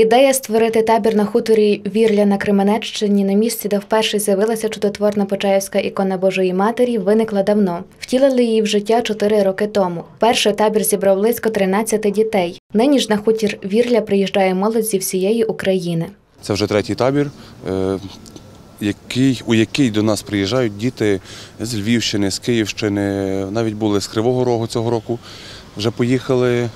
Ідея створити табір на хуторі Вірля на Кременеччині на місці, де вперше з'явилася чудотворна Почаївська ікона Божої Матері, виникла давно. Втілили її в життя чотири роки тому. Перший табір зібрав близько 13 дітей. Нині ж на хутір Вірля приїжджає молодь зі всієї України. Це вже третій табір, е, який, у який до нас приїжджають діти з Львівщини, з Київщини, навіть були з Кривого Рогу цього року. Вже поїхали е,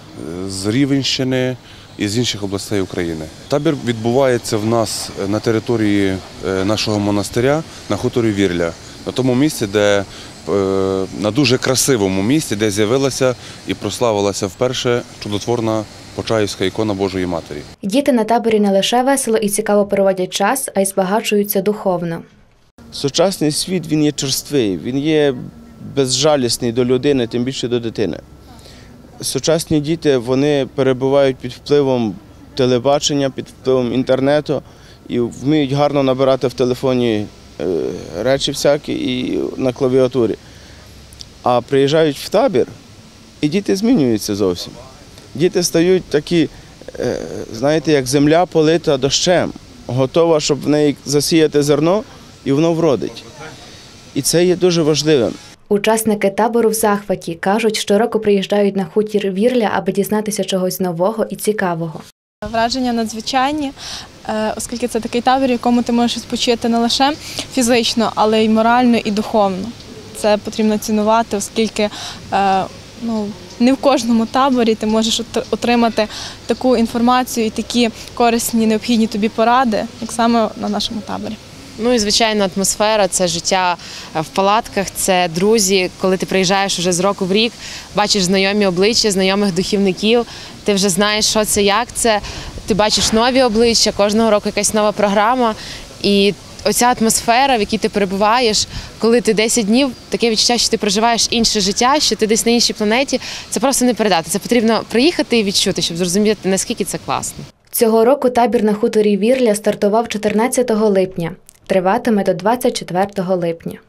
з Рівенщини і з інших областей України. Табір відбувається в нас на території е, нашого монастиря на хуторі Вірля, на тому місці, де е, на дуже красивому місці, де з'явилася і прославилася вперше чудотворна Почаївська ікона Божої Матері. Діти на таборі не лише весело і цікаво проводять час, а й збагачуються духовно. Сучасний світ він є черствий, він є безжалісний до людини, тим більше до дитини. Сучасні діти вони перебувають під впливом телебачення, під впливом інтернету і вміють гарно набирати в телефоні е, речі всякі і на клавіатурі. А приїжджають в табір, і діти змінюються зовсім. Діти стають такі, е, знаєте, як земля полита дощем, готова, щоб в неї засіяти зерно, і воно вродить. І це є дуже важливим. Учасники табору в захваті кажуть, щороку приїжджають на хутір Вірля, аби дізнатися чогось нового і цікавого. Враження надзвичайні, е, оскільки це такий табір, якому ти можеш відпочити не лише фізично, але й морально і духовно. Це потрібно цінувати, оскільки е, ну, не в кожному таборі ти можеш от- отримати таку інформацію і такі корисні, необхідні тобі поради, як саме на нашому таборі. Ну і звичайно, атмосфера це життя е, в палатках, це друзі. Коли ти приїжджаєш уже з року в рік, бачиш знайомі обличчя, знайомих духівників. Ти вже знаєш, що це, як це. Ти бачиш нові обличчя, кожного року якась нова програма. І оця атмосфера, в якій ти перебуваєш, коли ти 10 днів, таке відчуття, що ти проживаєш інше життя, що ти десь на іншій планеті. Це просто не передати. Це потрібно приїхати і відчути, щоб зрозуміти, наскільки це класно. Цього року табір на хуторі Вірля стартував 14 липня, триватиме до 24 липня.